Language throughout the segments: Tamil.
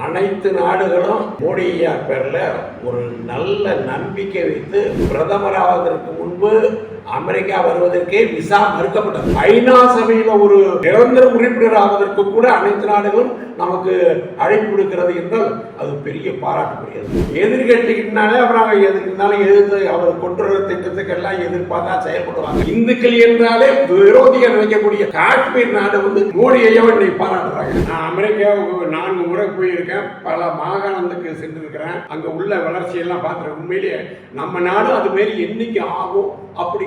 அனைத்து நாடுகளும் மோடியா பேரில் பேர்ல ஒரு நல்ல நம்பிக்கை வைத்து பிரதமராவதற்கு முன்பு அமெரிக்கா வருவதற்கே விசா மறுக்கப்பட்டது. ஐநா சபையில ஒரு நிரந்தர உறுப்பினர் ஆவதற்கு கூட அனைத்து நாடுகளும் நமக்கு அழைப்பு கொடுக்கிறது என்றால் அது பெரிய பாராட்டுக்குரியது. எதிர்கட்சிக்கினாலே அப்புறம் அவங்க எதுக்குனாலும் எதிர்த்து அவர் கொண்டு வர திட்டத்துக்கு எல்லாம் எதிர்பார்த்தா செயல்படுவாங்க. இந்துக்கள் என்றாலே விரோதிகள் நினைக்கக்கூடிய காஷ்மீர் நாடு வந்து மோடி ஐயாவை இன்னைக்கு பாராட்டுறாங்க. நான் அமெரிக்காவுக்கு நான்கு முறை போயிருக்கேன். பல மாகாணத்துக்கு சென்றிருக்கிறேன். அங்க உள்ள வளர்ச்சியெல்லாம் பார்த்துருக்கேன். உண்மையிலேயே நம்ம நாடு அது மாரி என்னைக்கு ஆகும்.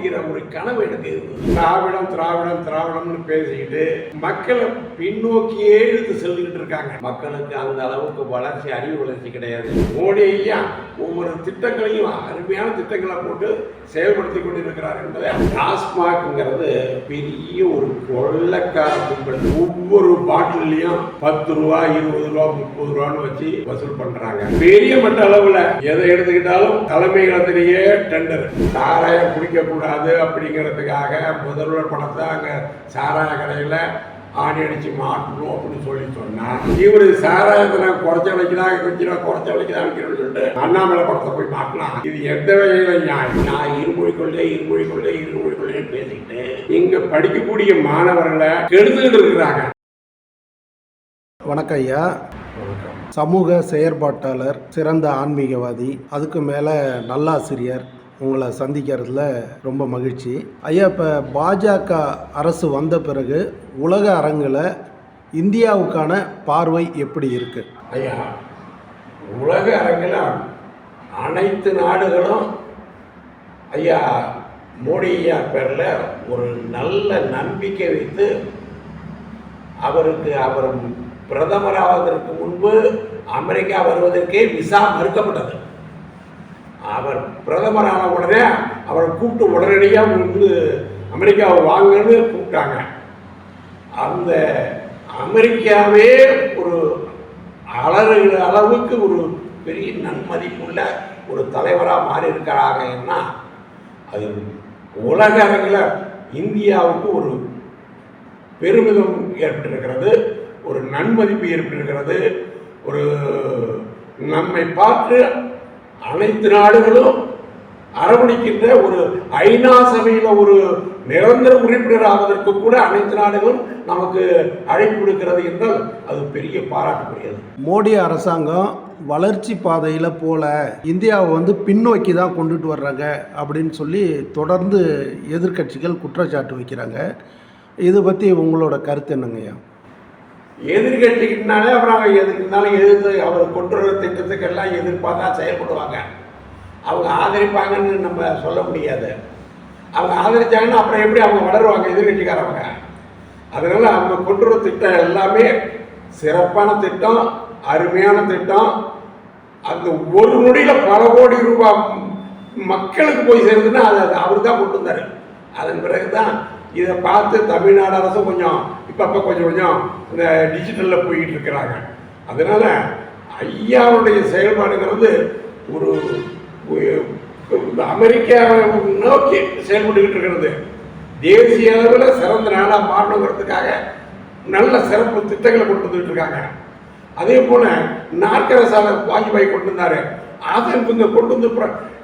அப்படிங்கிற ஒரு கனவு எனக்கு இருந்தது. திராவிடம் திராவிடம் திராவிடம்னு பேசிக்கிட்டு மக்களை பின்னோக்கியே இழுத்து செல்லுகிட்டு இருக்காங்க. மக்களுக்கு அந்த அளவுக்கு வளர்ச்சி அறிவு வளர்ச்சி கிடையாது. மோடி ஐயா ஒவ்வொரு திட்டங்களையும் அருமையான திட்டங்களை போட்டு செயல்படுத்தி கொண்டிருக்கிறார் என்பதை டாஸ்மாக்ங்கிறது பெரிய ஒரு கொள்ளக்கார கும்பல். ஒவ்வொரு பாட்டிலையும் பத்து ரூபா இருபது ரூபா முப்பது ரூபான்னு வச்சு வசூல் பண்றாங்க. பெரிய மட்ட அளவுல எதை எடுத்துக்கிட்டாலும் தலைமையிடத்திலேயே டெண்டர் சாராயம் குடிக்க கூடாது அப்படிங்கிறதுக்காக முதல்வர் பணத்தை அங்க சாராய கடையில ஆணி அடிச்சு மாட்டணும் அப்படின்னு சொல்லி சொன்னா. இவரு சாராயத்தை குறைச்ச விலைக்குதான் விற்கிறோம் குறைச்ச விலைக்குதான் விற்கிறோம்னு சொல்லிட்டு அண்ணாமலை படத்தை போய் மாட்டலாம் இது எந்த வகையில நியாயம்? நான் இருமொழி கொள்ளை இருமொழி கொள்ளை இருமொழி கொள்ளைன்னு பேசிக்கிட்டு இங்க படிக்கக்கூடிய மாணவர்களை கெடுத்துக்கிட்டு இருக்கிறாங்க. வணக்கம் ஐயா. சமூக செயற்பாட்டாளர் சிறந்த ஆன்மீகவாதி அதுக்கு மேலே நல்லாசிரியர் உங்களை சந்திக்கிறதுல ரொம்ப மகிழ்ச்சி. ஐயா இப்போ பாஜக அரசு வந்த பிறகு உலக அரங்கில் இந்தியாவுக்கான பார்வை எப்படி இருக்கு? ஐயா உலக அரங்கில் அனைத்து நாடுகளும் ஐயா மோடி ஐயா பேரில் ஒரு நல்ல நம்பிக்கை வைத்து அவருக்கு அவர் பிரதமராவதற்கு முன்பு அமெரிக்கா வருவதற்கே விசா மறுக்கப்பட்டது. அவர் பிரதமரான உடனே அவரை கூப்பிட்டு உடனடியாக வந்து அமெரிக்காவை வாங்கன்னு கூப்பிட்டாங்க. அந்த அமெரிக்காவே ஒரு அலறுகிற அளவுக்கு ஒரு பெரிய நன்மதிப்புள்ள ஒரு தலைவராக மாறி இருக்கிறாங்கன்னா அது உலக அரங்கில் இந்தியாவுக்கு ஒரு பெருமிதம் ஏற்பட்டிருக்கிறது ஒரு நன்மதிப்பு ஏற்பட்டிருக்கிறது ஒரு நம்மை பார்த்து அனைத்து நாடுகளும் அரவணைக்கின்ற ஒரு ஐநா சபையில் ஒரு நிரந்தர உறுப்பினர் ஆவதற்கு கூட அனைத்து நாடுகளும் நமக்கு அழைப்பு விடுக்கிறது என்றால் அது பெரிய பாராட்டுக்குரியது. மோடி அரசாங்கம் வளர்ச்சி பாதையில் போல இந்தியாவை வந்து பின்னோக்கி தான் கொண்டுட்டு வர்றாங்க அப்படின்னு சொல்லி தொடர்ந்து எதிர்க்கட்சிகள் குற்றச்சாட்டு வைக்கிறாங்க. இதை பற்றி உங்களோட கருத்து என்னங்கய்யா? எதிர்கட்சிக்குனாலே அப்புறம் அவங்க எதுக்குனாலும் எதிர்த்து அவர் கொண்டு வர திட்டத்துக்கெல்லாம் எதிர்பார்த்தா செயல்படுவாங்க. அவங்க ஆதரிப்பாங்கன்னு நம்ம சொல்ல முடியாது. அவங்க ஆதரித்தாங்கன்னா அப்புறம் எப்படி அவங்க வளருவாங்க எதிர்கட்சிக்காரவங்க? அதனால அவங்க கொண்டு வர திட்டம் எல்லாமே சிறப்பான திட்டம் அருமையான திட்டம். அந்த ஒரு நொடியில் பல கோடி ரூபாய் மக்களுக்கு போய் சேர்ந்துன்னா அதை அவர் தான் கொண்டு வந்தார். அதன் பிறகு தான் இதை பார்த்து தமிழ்நாடு அரசு கொஞ்சம் இப்போ அப்போ கொஞ்சம் கொஞ்சம் இந்த டிஜிட்டலில் போய்கிட்டு இருக்கிறாங்க. அதனால் ஐயாவுடைய செயல்பாடுங்கிறது ஒரு அமெரிக்காவை நோக்கி செயல்பட்டுக்கிட்டு இருக்கிறது. தேசிய அளவில் சிறந்த நாடாக மாறணுங்கிறதுக்காக நல்ல சிறப்பு திட்டங்களை கொண்டு வந்துட்டு இருக்காங்க. அதே போல் நாற்கர சாலை வாஜ்பாய் கொண்டு வந்தாரு. அதை இவங்க கொண்டு வந்து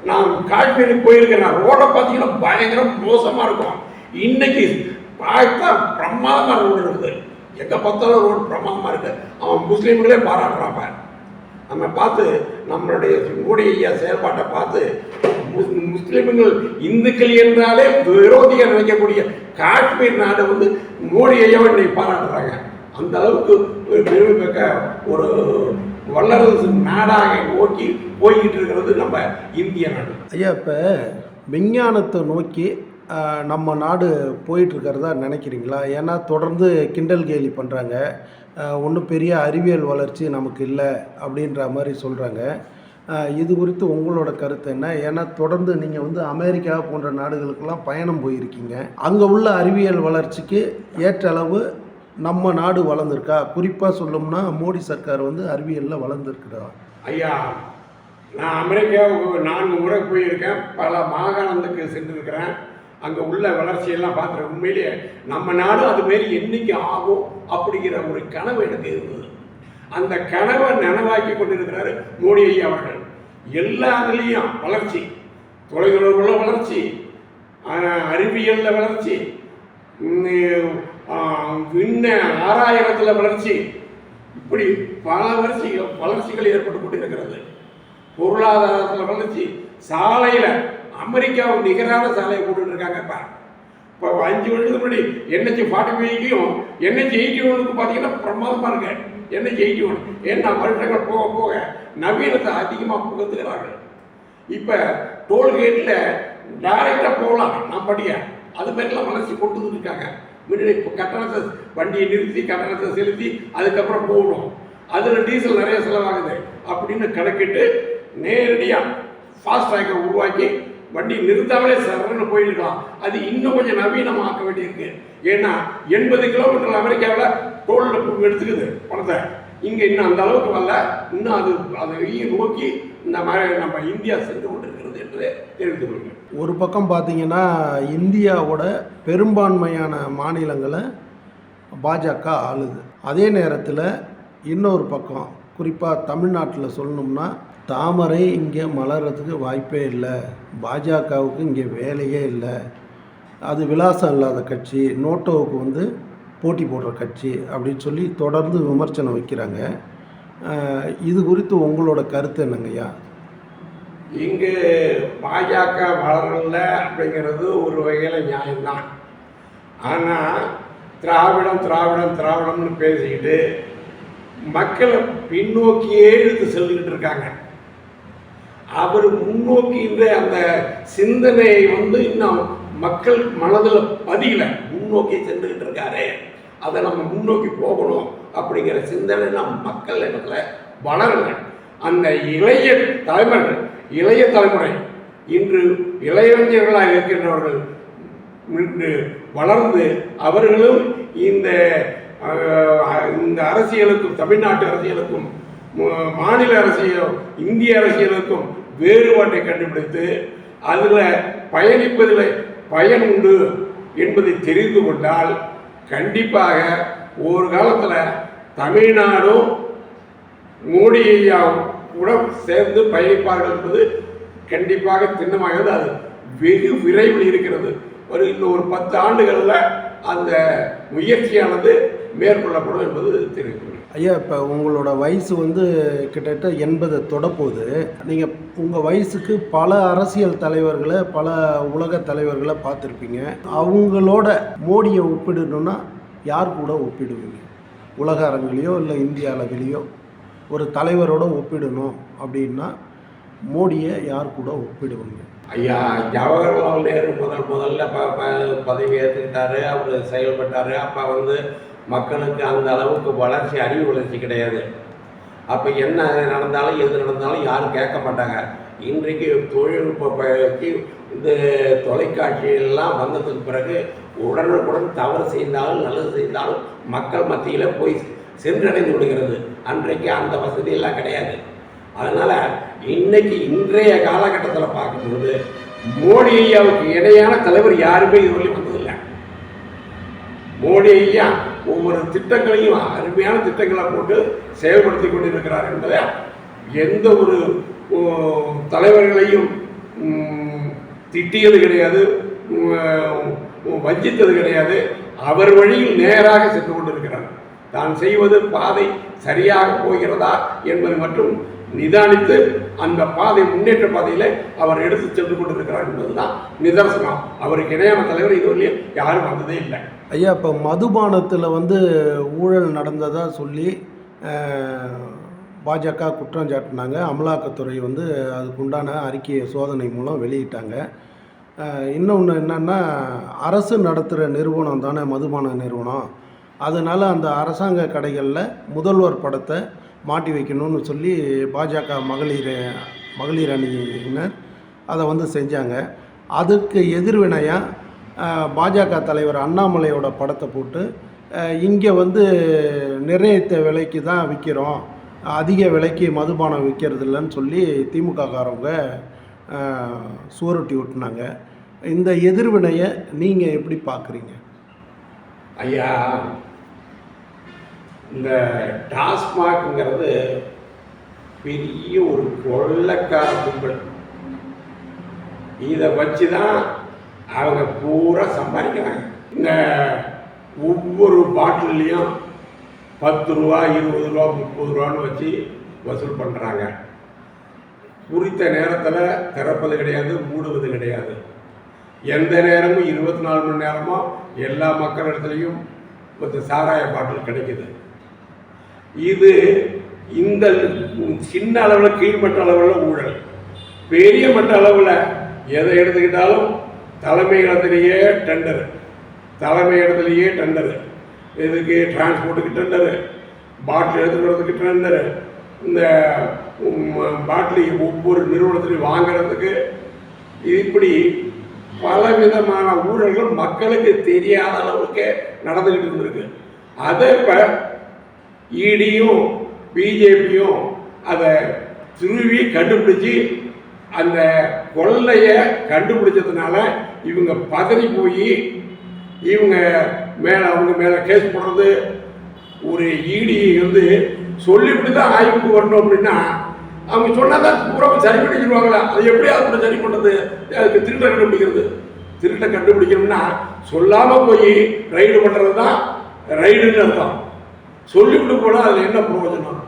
நான் காஷ்மீருக்கு போயிருக்கேன். நான் ரோடை பார்த்தீங்கன்னா பயங்கர மோசமாக இருக்கும். இன்னைக்கு பார்த்தா பிரமாதமாக ரோடு இருக்குது. எங்கே பார்த்தாலும் ரோடு பிரமாதமாக இருக்குது அவன் முஸ்லீம்களே பாராட்டுறாப்ப நம்ம பார்த்து நம்மளுடைய மோடி ஐயா செயல்பாட்டை பார்த்து முஸ்- இந்துக்கள் என்றாலே விரோதிகள் நினைக்கக்கூடிய காஷ்மீர் நாடு வந்து மோடி ஐயாவை இன்னைக்கு பாராட்டுறாங்க. அந்த அளவுக்கு ஒரு பெருமை ஒரு வல்லரசு நாடாக நோக்கி போய்கிட்டு இருக்கிறது நம்ம இந்திய நாடு. ஐயா இப்போ விஞ்ஞானத்தை நோக்கி நம்ம நாடு போயிட்டுருக்கிறதா நினைக்கிறீங்களா? ஏன்னா தொடர்ந்து கிண்டல் கேலி பண்ணுறாங்க ஒன்றும் பெரிய அறிவியல் வளர்ச்சி நமக்கு இல்லை அப்படின்ற மாதிரி சொல்கிறாங்க இது குறித்து உங்களோட கருத்து என்ன? ஏன்னா தொடர்ந்து நீங்கள் வந்து அமெரிக்கா போன்ற நாடுகளுக்கெல்லாம் பயணம் போயிருக்கீங்க. அங்கே உள்ள அறிவியல் வளர்ச்சிக்கு ஏற்ற அளவு நம்ம நாடு வளர்ந்துருக்கா? குறிப்பாக சொல்லணும்னா மோடி சர்க்கார் வந்து அறிவியலில் வளர்ந்துருக்குறா ஐயா நான் அமெரிக்காவுக்கு நான்கு முறை போயிருக்கேன். பல மாகாணத்துக்கு சென்றிருக்கிறேன். அங்கே உள்ள வளர்ச்சியெல்லாம் பார்க்குற உண்மையிலேயே நம்ம நாடும் அது மாரி என்னைக்கு ஆகும் அப்படிங்கிற ஒரு கனவு எனக்கு இருந்தது. அந்த கனவை நனவாக்கி கொண்டிருக்கிறாரு மோடி ஐயா அவர்கள். எல்லா இதுலேயும் வளர்ச்சி தொலைதொடர்புல வளர்ச்சி அறிவியலில் வளர்ச்சி விண்ண ஆராயணத்தில் வளர்ச்சி. இப்படி பல வளர்ச்சி வளர்ச்சிகள் ஏற்பட்டு கொண்டிருக்கிறது. பொருளாதாரத்தில் வளர்ச்சி சாலையில் அமெரிக்காவுக்கு நிகரான சாலையை போட்டுட்டு இருக்காங்க இப்போ இப்போ அஞ்சு வருஷத்துக்கு முன்னாடி என்ஹெச் ஃபார்ட்டி ஃபைவ்க்கும் என்ஹெச் எயிட்டி ஒனுக்கு பார்த்தீங்கன்னா பிரமாதமாக இருக்கு. NH eighty one. ஏன்னா வருஷங்கள் போக போக நவீனத்தை அதிகமாக புகுத்துக்கிறார்கள் இப்போ டோல்கேட்டில் டைரெக்டாக போகலாம் நான் படிய அது மாதிரிலாம் வளர்ச்சி கொண்டு இருக்காங்க முன்னாடி இப்போ கட்டணத்தை வண்டியை நிறுத்தி கட்டணத்தை செலுத்தி அதுக்கப்புறம் போகணும். அதில் டீசல் நிறைய செலவாகுது. அப்படின்னு கணக்கிட்டு நேரடியாக ஃபாஸ்ட் உருவாக்கி வண்டி நிறுத்தாமலே சரன்னு போயிருக்கலாம் அது இன்னும் கொஞ்சம் நவீனமாக வேண்டியிருக்கு. ஏன்னா எண்பது கிலோமீட்டர் அமெரிக்காவில் டோலில் எடுத்துக்குது பணத்தை. இங்கே இன்னும் அந்த அளவுக்கு வரல. இன்னும் அது அதை நோக்கி இந்த மாதிரி நம்ம இந்தியா சென்று கொண்டிருக்கிறது என்று தெரிவித்துக் கொள்கிறேன். ஒரு பக்கம் பார்த்தீங்கன்னா இந்தியாவோட பெரும்பான்மையான மாநிலங்களை பாஜக ஆளுது. அதே நேரத்தில் இன்னொரு பக்கம் குறிப்பாக தமிழ்நாட்டில் சொல்லணும்னா தாமரை இங்கே மலர்றதுக்கு வாய்ப்பே இல்லை. பாஜகவுக்கு இங்கே வேலையே இல்லை. அது விலாசம் இல்லாத கட்சி நோட்டோவுக்கு வந்து போட்டி போடுற கட்சி அப்படின்னு சொல்லி தொடர்ந்து விமர்சனம் வைக்கிறாங்க. இது குறித்து உங்களோட கருத்து என்னங்கய்யா இங்கு பாஜக வளரல அப்படிங்கிறது ஒரு வகையில் நியாயம்தான். ஆனால் திராவிடம் திராவிடம் திராவிடம்னு பேசிக்கிட்டு மக்களை பின்னோக்கியே இழுத்து செல்லுகிட்டு இருக்காங்க. அவர் முன்னோக்கின்ற அந்த சிந்தனையை வந்து இன்னும் மக்கள் மனதில் பதியல. முன்னோக்கி சென்றுகிட்டு இருக்காரு. அதை நம்ம முன்னோக்கி போகணும் அப்படிங்கிற சிந்தனை நம் மக்கள் இடத்துல வளரல. அந்த இளைய தலைமுறை இளைய தலைமுறை இன்று இளைஞர்களாக இருக்கின்றவர்கள் இன்று வளர்ந்து அவர்களும் இந்த இந்த அரசியலுக்கும் தமிழ்நாட்டு அரசியலுக்கும் மாநில அரசியலும் இந்திய அரசியலுக்கும் வேறுபாட்டை கண்டுபிடித்து அதில் பயணிப்பதில் பயன் உண்டு என்பதை தெரிந்து கொண்டால் கண்டிப்பாக ஒரு காலத்தில் தமிழ்நாடும் மோடி ஐயாவும் கூட சேர்ந்து பயணிப்பார்கள் என்பது கண்டிப்பாக திண்ணமாகிறது. அது வெகு விரைவில் இருக்கிறது. ஒரு இன்னும் ஒரு பத்து ஆண்டுகளில் அந்த முயற்சியானது மேற்கொள்ளப்படும் என்பது தெரிவிக்கிறேன் ஐயா இப்போ உங்களோட வயசு வந்து கிட்டத்தட்ட எண்பதை தொடப்போகுது. நீங்கள் உங்கள் வயசுக்கு பல அரசியல் தலைவர்களை பல உலக தலைவர்களை பார்த்துருப்பீங்க. அவங்களோட மோடியை ஒப்பிடணும்னா யார் கூட ஒப்பிடுவீங்க? உலக அரங்கிலையோ இல்லை இந்திய அளவிலையோ ஒரு தலைவரோட ஒப்பிடணும் அப்படின்னா மோடியை யார் கூட ஒப்பிடுவீங்க? ஐயா ஜவஹர்லால் நேரு முதல் முதல்ல ப ப- பதவி ஏற்றுக்கிட்டாரு அவர் செயல்பட்டார். அப்போ வந்து மக்களுக்கு அந்த அளவுக்கு வளர்ச்சி அறிவு வளர்ச்சி கிடையாது. அப்போ என்ன நடந்தாலும் எது நடந்தாலும் யாரும் கேட்க மாட்டாங்க. இன்றைக்கு தொழில்நுட்ப பயிற்சி இந்த தொலைக்காட்சியெல்லாம் வந்ததுக்கு பிறகு உடனுக்குடன் தவறு செய்தாலும் நல்லது செய்தாலும் மக்கள் மத்தியில் போய் சென்றடைந்து விடுகிறது. அன்றைக்கு அந்த வசதியெல்லாம் கிடையாது. அதனால் இன்னைக்கு இன்றைய காலகட்டத்தில் பார்க்கும்போது மோடி ஐயாவுக்கு இணையான தலைவர் யாருமே இதுவரையும் வந்ததில்லை. மோடி ஐயா ஒவ்வொரு திட்டங்களையும் அருமையான திட்டங்களை போட்டு செயல்படுத்தி கொண்டிருக்கிறார் என்பதை எந்த ஒரு தலைவர்களையும் திட்டியது கிடையாது வஞ்சித்தது கிடையாது. அவர் வழியில் நேராக சென்று கொண்டிருக்கிறார். தான் செய்வது பாதை சரியாக போகிறதா என்பதை மட்டும் நிதானித்து அந்த பாதை முன்னேற்ற பாதையில் அவர் எடுத்து சென்று கொண்டிருக்கிறார் என்பதுதான் நிதர்சனம். அவருக்கு இணையான தலைவர் இதுவரையும் யாரும் வந்ததே இல்லை. ஐயா இப்போ மதுபானத்தில் வந்து ஊழல் நடந்ததாக சொல்லி பாஜக குற்றம் சாட்டினாங்க அமலாக்கத்துறை வந்து அதுக்குண்டான அறிக்கையை சோதனை மூலம் வெளியிட்டாங்க. இன்னொன்று என்னென்னா அரசு நடத்துகிற நிறுவனம் தானே மதுபான நிறுவனம். அதனால் அந்த அரசாங்க கடைகளில் முதல்வர் படத்தை மாட்டி வைக்கணும்னு சொல்லி பாஜக மகளிர் மகளிர் அணியினர் அதை வந்து செஞ்சாங்க. அதுக்கு எதிர்வினையாக பாஜக தலைவர் அண்ணாமலையோட படத்தை போட்டு இங்கே வந்து நிர்ணயித்த விலைக்கு தான் விற்கிறோம் அதிக விலைக்கு மதுபானம் விற்கிறது இல்லைன்னு சொல்லி திமுககாரவங்க சுவரொட்டி விட்டுனாங்க இந்த எதிர்வினையை நீங்கள் எப்படி பார்க்குறீங்க? ஐயா இந்த டாஸ்மாக்ங்கிறது பெரிய ஒரு கொள்ளக்கார கும்பல். இதை வச்சு தான் அவங்க பூரா சம்பாதிக்கிறாங்க. இந்த ஒவ்வொரு பாட்டில்லையும் பத்து ரூபா இருபது ரூபா முப்பது ரூபான்னு வச்சு வசூல் பண்ணுறாங்க குறித்த நேரத்தில் திறப்பது கிடையாது மூடுவது கிடையாது. எந்த நேரமும் இருபத்தி நாலு மணி நேரமும் எல்லா மக்களிடத்துலையும் இந்த சாராய பாட்டில் கிடைக்குது. இது இந்த சின்ன அளவில் கீழ்மட்ட அளவில் ஊழல். பெரிய மட்ட அளவில் எதை எடுத்துக்கிட்டாலும் தலைமை இடத்துலையே டெண்டர் தலைமை இடத்துலையே டெண்டரு இதுக்கு டிரான்ஸ்போர்ட்டுக்கு டெண்டரு பாட்டில் எடுத்துக்கிறதுக்கு டெண்டரு இந்த பாட்டில் ஒவ்வொரு நிறுவனத்திலையும் வாங்குறதுக்கு இப்படி பலவிதமான ஊழல்கள் மக்களுக்கு தெரியாத அளவுக்கு நடந்துக்கிட்டு இருந்திருக்கு. அதை இப்போ இடியும் பிஜேபியும் அதை திருவி கண்டுபிடிச்சி அந்த கொள்ளையை கண்டுபிடிச்சதுனால இவங்க பதறி போய் இவங்க மேலே அவங்க மேலே கேஸ் போடுறது ஒரு இடி வந்து சொல்லிவிட்டு தான் ஆய்வுக்கு வரணும் அப்படின்னா அவங்க சொன்னால் தான் பூரா சரி பண்ணிக்கிடுவாங்களா? அது எப்படி அதை சரி பண்ணுறது அதுக்கு திருட்டை கண்டுபிடிக்கிறது. திருட்டை கண்டுபிடிக்கணும்னா சொல்லாமல் போய் ரைடு பண்ணுறது தான் ரைடுன்னு அர்த்தம். சொல்லிவிட்டு போனால் அதில் என்ன பிரயோஜனம்?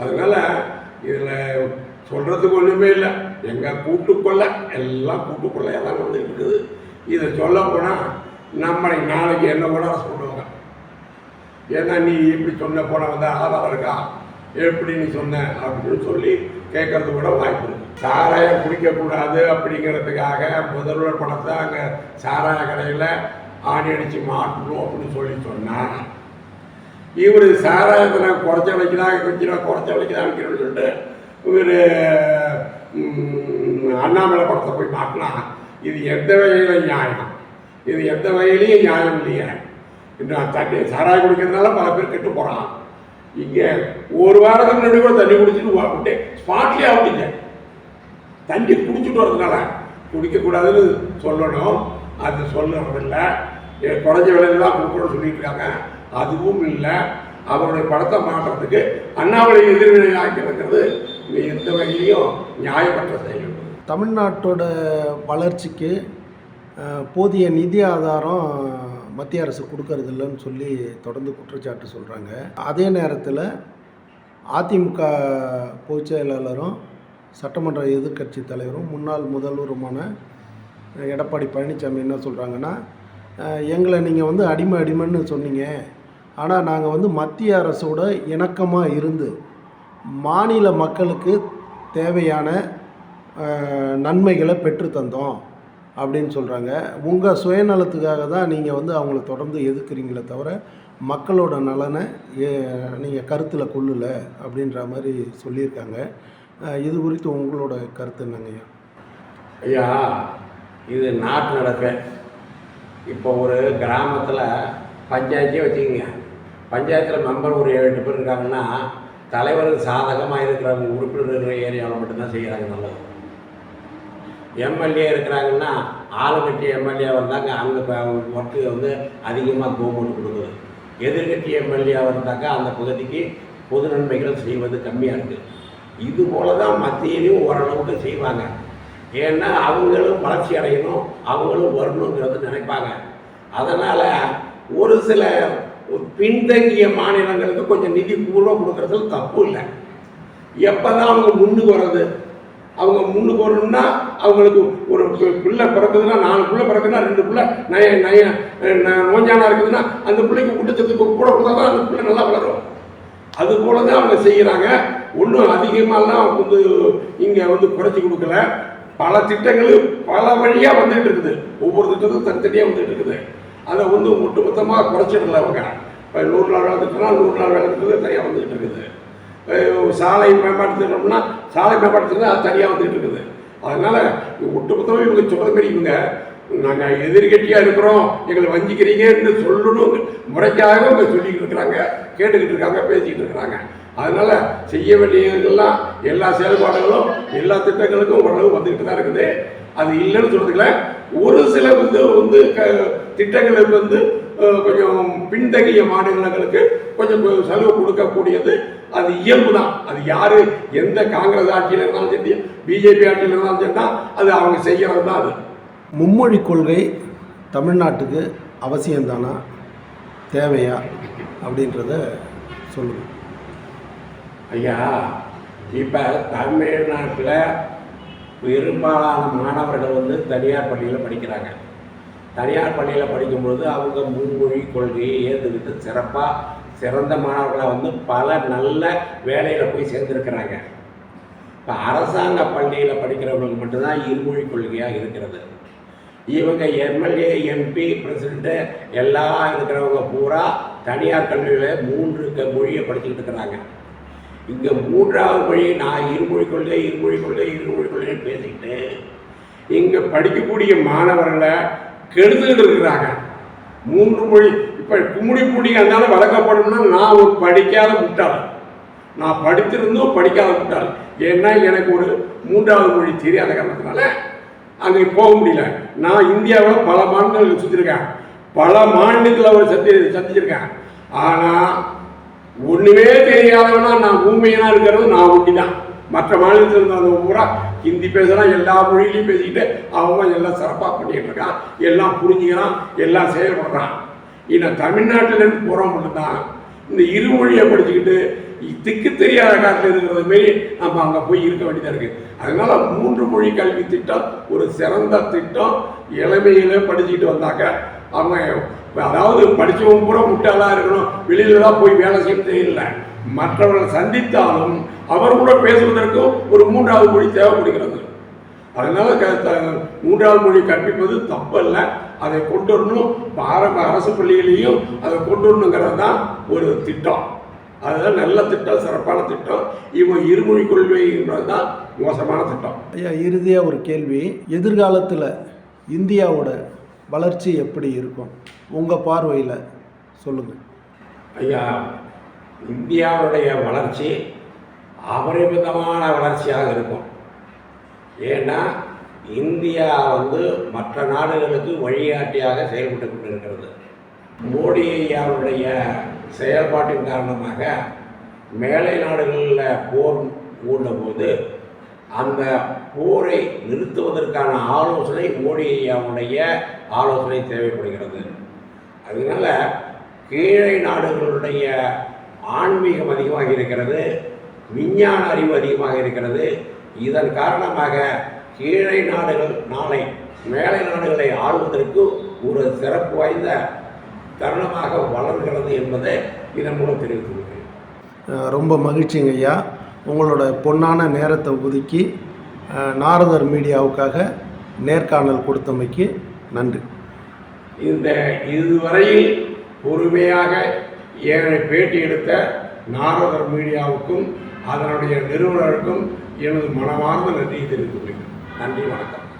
அதனால் இதில் சொல்கிறதுக்கு ஒன்றுமே இல்லை. எங்கள் கூட்டுக்கொள்ள எல்லாம் கூட்டுக்கொள்ளையாக தான் வந்துட்டு இருக்குது. இதை சொல்ல போனால் நம்மளை நாளைக்கு என்ன கூட சொல்லுவாங்க. ஏன்னா நீ இப்படி சொன்ன போன வந்து ஆதாரம் இருக்கா? எப்படி நீ சொன்ன? அப்படின்னு சொல்லி கேட்கறது கூட வாய்ப்பு இருக்கு. சாராயம் குடிக்கக்கூடாது அப்படிங்கிறதுக்காக முதல்வர் பணத்தை அங்கே சாராய கடையில் ஆணி அடித்து மாட்டணும் அப்படின்னு சொல்லி சொன்னான் இவர் சாராயத்தில் குறைச்ச விலைக்கு விற்கிறோம் குறைச்ச விலைக்கு விற்கிறோம்னு சொல்லிட்டு இவர் அண்ணாமலை படத்தை போய் மாட்டினா இது எந்த வகையில் நியாயம்? இது எந்த வகையிலையும் நியாயம் இல்லையே. இன்னும் தண்ணி சாராயம் குடிக்கிறதுனால பல பேர் கெட்டு போகிறான் இங்கே ஒரு வாரத்துக்கு முன்னாடி கூட தண்ணி குடிச்சிட்டு வாப்பிட்டு ஸ்பாட்லேயே ஆகிட்டீங்க தண்ணி குடிச்சிட்டு வரதுனால குடிக்கக்கூடாதுன்னு சொல்லணும். அது சொல்லுறதில்ல. குறைஞ்ச விலையில தான் கொடுக்குறோம்னு சொல்லிட்டு இருக்காங்க அதுவும் இல்லை. அவருடைய படத்தை மாற்றுறதுக்கு அண்ணாமலை எதிர்வினை ஆக்கி வைக்கிறது இது எந்த வகையிலையும் நியாயமற்ற செயல். தமிழ்நாட்டோட வளர்ச்சிக்கு போதிய நிதி ஆதாரம் மத்திய அரசு கொடுக்கறது இல்லைன்னு சொல்லி தொடர்ந்து குற்றச்சாட்டு சொல்கிறாங்க அதே நேரத்தில் அதிமுக பொதுச் செயலாளரும் சட்டமன்ற எதிர்க்கட்சி தலைவரும் முன்னாள் முதல்வருமான எடப்பாடி பழனிசாமி என்ன சொல்கிறாங்கன்னா எங்களை நீங்கள் வந்து அடிமை அடிமைன்னு சொன்னீங்க. ஆனால் நாங்கள் வந்து மத்திய அரசோட இணக்கமாக இருந்து மாநில மக்களுக்கு தேவையான நன்மைகளை பெற்றுத்தந்தோம் அப்படின்னு சொல்கிறாங்க உங்கள் சுயநலத்துக்காக தான் நீங்கள் வந்து அவங்கள தொடர்ந்து எதுக்குறீங்களே தவிர மக்களோட நலனை நீங்கள் கருத்தில் கொள்ளலை அப்படின்ற மாதிரி சொல்லியிருக்காங்க. இது குறித்து உங்களோட கருத்து என்னங்கய்யா ஐயா? இது நாட்டு நடப்பு. இப்போ ஒரு கிராமத்தில் பஞ்சாயத்தே வச்சுக்கோங்க. பஞ்சாயத்தில் மெம்பர் ஒரு ஏழு எட்டு பேர் இருக்காங்கன்னா தலைவர்கள் சாதகமாக இருக்கிற உறுப்பினர் இருக்கிற ஏரியாவில் மட்டும்தான் செய்கிறாங்க நல்லது. எம்எல்ஏ இருக்கிறாங்கன்னா ஆளுங்கட்சி எம்எல்ஏ வந்தாங்க அங்கே ஒர்க்கு வந்து அதிகமாக கவர்மெண்ட் கொடுக்குது. எதிர்கட்சி எம்எல்ஏ வந்தாக்கா அந்த பகுதிக்கு பொது நன்மைகள் செய்வது கம்மியாக இருக்குது இது போல தான் மத்தியிலையும் ஓரளவுக்கு செய்வாங்க. ஏன்னா அவங்களும் வளர்ச்சி அடையணும் அவங்களும் வரணுங்கிறது நினைப்பாங்க. அதனால் ஒரு சில பின்தங்கிய மாநிலங்களுக்கு கொஞ்சம் நிதி பூர்வம் கொடுக்கறதுல தப்பு இல்லை. எப்போ தான் அவங்க முன்னுக்கு வர்றது? அவங்க முன்னுக்கு வரணும்னா அவங்களுக்கு ஒரு பிள்ளை பிறக்குதுன்னா நாலு பிள்ளை பிறக்குதுன்னா ரெண்டு பிள்ளை நய நய நோஞ்சானா இருக்குதுன்னா அந்த பிள்ளைக்கு ஊட்டச்சத்துக்கு கூட கொடுத்தா தான் அந்த பிள்ளை நல்லா வளரும். அது போல தான் அவங்க செய்கிறாங்க ஒன்றும் அதிகமாகலாம் வந்து இங்கே வந்து குறைச்சி கொடுக்கல. பல திட்டங்களும் பல வழியாக வந்துட்டு இருக்குது. ஒவ்வொரு திட்டத்துக்கும் தனித்தனியாக வந்துட்டு இருக்குது. அதை வந்து ஒட்டுமொத்தமாக குறைச்சிடல அவங்க. இப்போ நூறு நாள் வேலை திட்டம்னா நூறு நாள் வேலை திட்டத்துக்கு தனியாக வந்துட்டு இருக்குது. சாலை மேம்பாட்டு திட்டம்னா சாலை மேம்பாட்டு திட்டம் அது தனியாக வந்துட்டு இருக்குது. அதனால் ஒட்டுமொத்தமாக இவங்க சொல்கிற மாதிரி இவங்க நாங்கள் எதிர்கட்சியாக இருக்கிறோம் எங்களை வஞ்சிக்கிறீங்கன்னு சொல்லணும் முறைக்காக அவங்க சொல்லிக்கிட்டு இருக்கிறாங்க கேட்டுக்கிட்டு இருக்காங்க பேசிக்கிட்டு இருக்கிறாங்க. அதனால் செய்ய வேண்டியதெல்லாம் எல்லா செயல்பாடுகளும் எல்லா திட்டங்களுக்கும் ஓரளவு வந்துக்கிட்டு தான் இருக்குது. அது இல்லைன்னு சொல்கிறதுக்குல ஒரு சில வந்து வந்து க திட்டங்களுக்கு வந்து கொஞ்சம் பின்தங்கிய மாநிலங்களுக்கு கொஞ்சம் செலவு கொடுக்கக்கூடியது. அது இயல்பு தான் அது யாரு? எந்த காங்கிரஸ் ஆட்சியில் இருந்தாலும் சரி பிஜேபி ஆட்சியில் இருந்தாலும் சரி தான் அது அவங்க செய்கிறது தான் அது. மும்மொழி கொள்கை தமிழ்நாட்டுக்கு அவசியம்தானா? தேவையா? அப்படின்றத சொல்லுங்கள் ஐயா இப்போ தமிழ்நாட்டில் பெரும்பாலான மாணவர்கள் வந்து தனியார் பள்ளியில் படிக்கிறாங்க. தனியார் பள்ளியில் படிக்கும்பொழுது அவங்க முன்மொழி கொள்கையை ஏற்றுக்கிட்டு சிறப்பாக சிறந்த மாணவர்களாக வந்து பல நல்ல வேலையில் போய் சேர்ந்துருக்கிறாங்க. இப்போ அரசாங்க பள்ளியில் படிக்கிறவங்களுக்கு மட்டும்தான் இருமொழி கொள்கையாக இருக்கிறது. இவங்க எம்எல்ஏ எம்பி பிரசிடென்ட்டு எல்லாம் இருக்கிறவங்க பூரா தனியார் கல்வியில் மூன்று மொழியை படிச்சுக்கிட்டு இருக்கிறாங்க. இங்கே மூன்றாவது மொழி நான் இருமொழி கொள்கை இருமொழி கொள்கை இருமொழி கொள்கைன்னு பேசிக்கிட்டு இங்கே படிக்கக்கூடிய மாணவர்களை கெடுத்துக்கிட்டு இருக்கிறாங்க. மூன்று மொழி இப்போ கும்முடி பூடி அதனால வளர்க்கப்படும்னா நான் ஒரு படிக்காத முட்டாள் நான் படித்திருந்தும் படிக்காத முட்டாள் ஏன்னா எனக்கு ஒரு மூன்றாவது மொழி தெரியாத காரணத்தினால அங்கே போக முடியல. நான் இந்தியாவில் பல மாநிலங்கள் சுற்றிருக்கேன் பல மாநிலத்தில் அவர் சந்தி சந்திச்சிருக்கேன். ஆனால் ஒன்றுமே தெரியாதவனா நான் ஊமையனாக இருக்கிறது நான் ஒட்டி தான் மற்ற மாநிலத்தில் இருந்தவங்க பூரா ஹிந்தி பேசுகிறான் எல்லா மொழியிலையும் பேசிக்கிட்டு அவன் எல்லாம் சிறப்பாக பண்ணிகிட்டு இருக்கான். எல்லாம் புரிஞ்சுக்கிறான் எல்லாம் செயல்படுறான். ஏன்னா தமிழ்நாட்டிலேருந்து போகிறோம் மட்டும்தான் இந்த இருமொழியை படிச்சுக்கிட்டு திக்கு தெரியாத காலத்தில் இருக்கிறது மாரி நம்ம அங்கே போய் இருக்க வேண்டியதாக இருக்குது அதனால் மூன்று மொழி கல்வி திட்டம் ஒரு சிறந்த திட்டம் இளமையில படிச்சுக்கிட்டு வந்தாக்க அவங்க அதாவது படித்தவங்க பூரா முட்டாளாக இருக்கணும். வெளியில தான் போய் வேலை செய்யறதே தெரியல மற்றவர்களை சந்தித்தாலும் அவர் கூட பேசுவதற்கும் ஒரு மூன்றாவது மொழி தேவைப்படுகிறது. அதனால மூன்றாவது மொழி கற்பிப்பது தப்பல்ல. அதை கொண்டு வரணும். ஆரம்ப அரசு பள்ளிகளையும் அதை கொண்டு வரணுங்கிறது தான் ஒரு திட்டம். அதுதான் நல்ல திட்டம் சிறப்பான திட்டம். இவன் இருமொழி கொள்கைன்றது தான் மோசமான திட்டம். ஐயா இறுதியாக ஒரு கேள்வி. எதிர்காலத்தில் இந்தியாவோட வளர்ச்சி எப்படி இருக்கும்? உங்கள் பார்வையில் சொல்லுங்கள் ஐயா இந்தியாவுடைய வளர்ச்சி அபரிமிதமான வளர்ச்சியாக இருக்கும். ஏன்னா இந்தியா வந்து மற்ற நாடுகளுக்கு வழிகாட்டியாக செயல்பட்டு கொண்டிருக்கிறது. மோடி ஐயாவுடைய செயல்பாட்டின் காரணமாக மேலை நாடுகளில் போர் ஊண்டபோது அந்த போரை நிறுத்துவதற்கான ஆலோசனை மோடி ஐயாவுடைய ஆலோசனை தேவைப்படுகிறது. அதனால கீழை நாடுகளுடைய ஆன்மீகம் அதிகமாக இருக்கிறது விஞ்ஞான அறிவு அதிகமாக இருக்கிறது இதன் காரணமாக கீழை நாடுகள் நாளை மேலை நாடுகளை ஆளுவதற்கு ஒரு சிறப்பு வாய்ந்த தருணமாக வளர்கிறது என்பதை இதன் மூலம் தெரிவித்துள்ளேன். ரொம்ப மகிழ்ச்சிங்க ஐயா. உங்களோட பொன்னான நேரத்தை ஒதுக்கி நாரதர் மீடியாவுக்காக நேர்காணல் கொடுத்தமைக்கு நன்றி. இந்த இதுவரையில் பொறுமையாக என்னை பேட்டி எடுத்த நாரதர் மீடியாவுக்கும் அதனுடைய நிறுவனருக்கும் எனது மனமார்ந்த நன்றியை தெரிவித்துள்ளேன் நன்றி வணக்கம்.